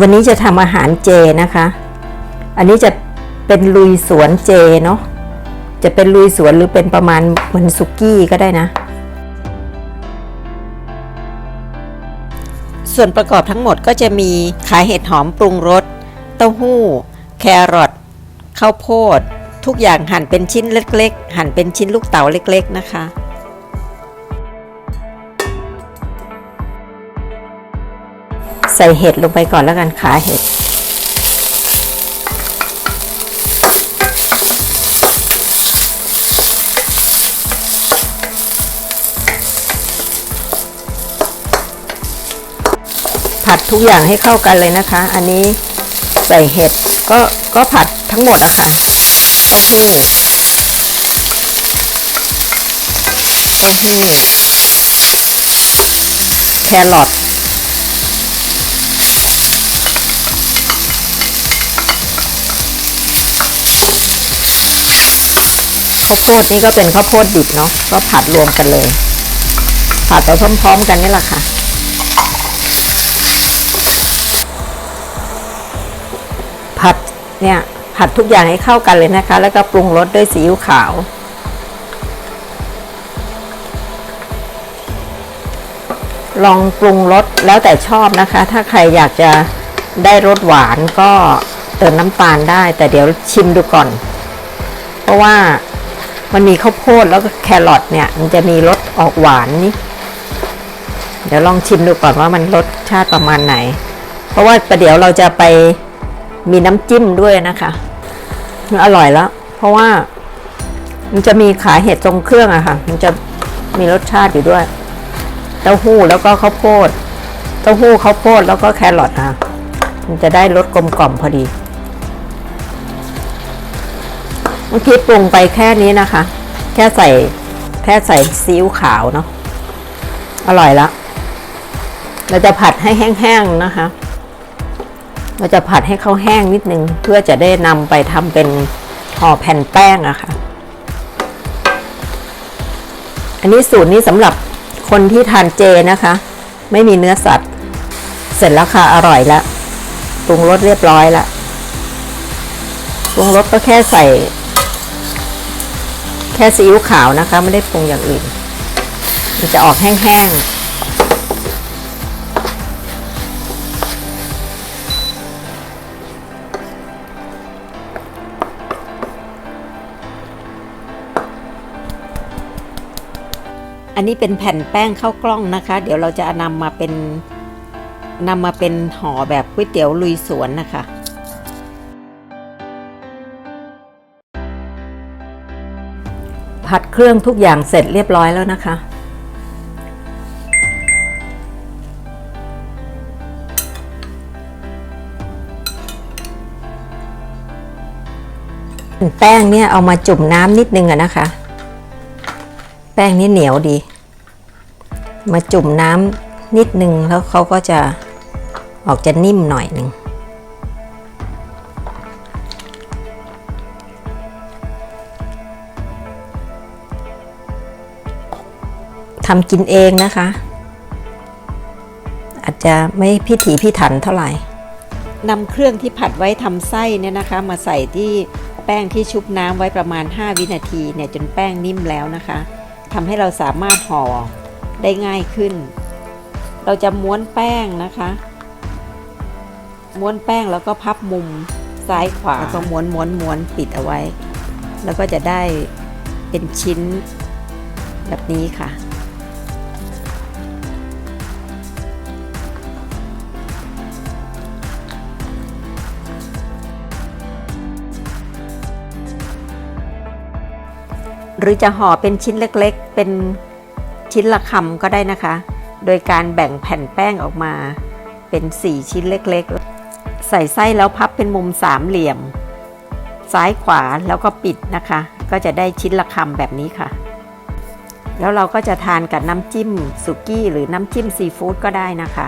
วันนี้จะทำอาหารเจนะคะ อันนี้จะเป็นลุยสวนเจเนาะ จะเป็นลุยสวนหรือเป็นประมาณเหมือนสุกี้ก็ได้นะ ส่วนประกอบทั้งหมดก็จะมีขาเห็ดหอมปรุงรส เต้าหู้ แครอท ข้าวโพด ทุกอย่างหั่นเป็นชิ้นเล็ก ๆ หั่นเป็นชิ้นลูกเต๋าเล็ก ๆ นะคะ ใส่เห็ดลงไปก่อนแล้วกันขาเห็ด ผัดทุกอย่างให้เข้ากันเลยนะคะ อันนี้ใส่เห็ดก็ก็ผัดทั้งหมดอะค่ะเต้าหู้เต้าหู้แครอท ข้าวโพดนี่ก็เป็นข้าวโพดดิบเนาะก็ผัดรวมกันเลย ผัดไปพร้อม ๆ กันนี่แหละค่ะผัดเนี่ยผัดทุกอย่างให้เข้ากันเลยนะคะ แล้วก็ปรุงรสด้วยซีอิ๊วขาว ลองปรุงรสแล้วแต่ชอบนะคะ ถ้าใครอยากจะได้รสหวานก็เติมน้ำตาลได้ แต่เดี๋ยวชิมดูก่อน เพราะว่า มันมีข้าวโพดแล้วก็แครอทเนี่ย มันจะมีรสออกหวานนี่ เดี๋ยวลองชิมดูก่อนว่ามันรสชาติประมาณไหน เพราะว่าประเดี๋ยวเราจะไปมีน้ำจิ้มด้วยนะคะมันอร่อยแล้ว เพราะว่ามันจะมีขาเห็ดทรงเครื่องอะค่ะ มันจะมีรสชาติอยู่ด้วย เต้าหู้แล้วก็ข้าวโพด เต้าหู้ข้าวโพดแล้วก็แครอทค่ะมันจะได้รสกลมกล่อมพอดี มื่อกี้ปรุงไปแค่นี้นะคะ แค่ใส่แค่ใส่ซีอิ๊วขาวเนาะอร่อยแล้วเราจะผัดให้แห้งๆนะคะ เราจะผัดให้เขาแห้งนิดนึง เพื่อจะได้นำไปทำเป็นห่อแผ่นแป้งอะค่ะ อันนี้สูตรนี้สำหรับคนที่ทานเจนะคะ ไม่มีเนื้อสัตว์ เสร็จแล้วค่ะอร่อยแล้วปรุงรสเรียบร้อยแล้วปรุงรสก็แค่ใส่ ค่ซีอิ๊วขาวนะคะ ไม่ได้ปรุงอย่างอื่น มันจะออกแห้งๆอันนี้เป็นแผ่นแป้งข้าวกล้องนะคะ เดี๋ยวเราจะนำมาเป็นนำมาเป็นห่อแบบก๋วยเตี๋ยวลุยสวนนะคะ ผัดเครื่องทุกอย่างเสร็จเรียบร้อยแล้วนะคะ แป้งเนี่ยเอามาจุ่มน้ำนิดนึงอะนะคะ แป้งนี่เหนียวดี มาจุ่มน้ำนิดนึงแล้วเขาก็จะออกจะนิ่มหน่อยหนึ่ง ทำกินเองนะคะ อาจจะไม่พิถีพิถันเท่าไหร่นำเครื่องที่ผัดไว้ทำไส้เนี่ยนะคะ มาใส่ที่แป้งที่ชุบน้ำไว้ประมาณ 5 วินาทีเนี่ยจนแป้งนิ่มแล้วนะคะทำให้เราสามารถห่อได้ง่ายขึ้น เราจะม้วนแป้งนะคะ ม้วนแป้งแล้วก็พับมุมซ้ายขวาแล้วก็ม้วนม้วนม้วนปิดเอาไว้ แล้วก็จะได้เป็นชิ้นแบบนี้ค่ะ หรือจะห่อเป็นชิ้นเล็กๆ เป็นชิ้นละคำก็ได้นะคะ โดยการแบ่งแผ่นแป้งออกมาเป็น 4 ชิ้นเล็กๆ ใส่ไส้แล้วพับเป็นมุมสามเหลี่ยม ซ้ายขวาแล้วก็ปิดนะคะ ก็จะได้ชิ้นละคำแบบนี้ค่ะ แล้วเราก็จะทานกับน้ำจิ้มสุกี้หรือน้ำจิ้มซีฟู้ดก็ได้นะคะ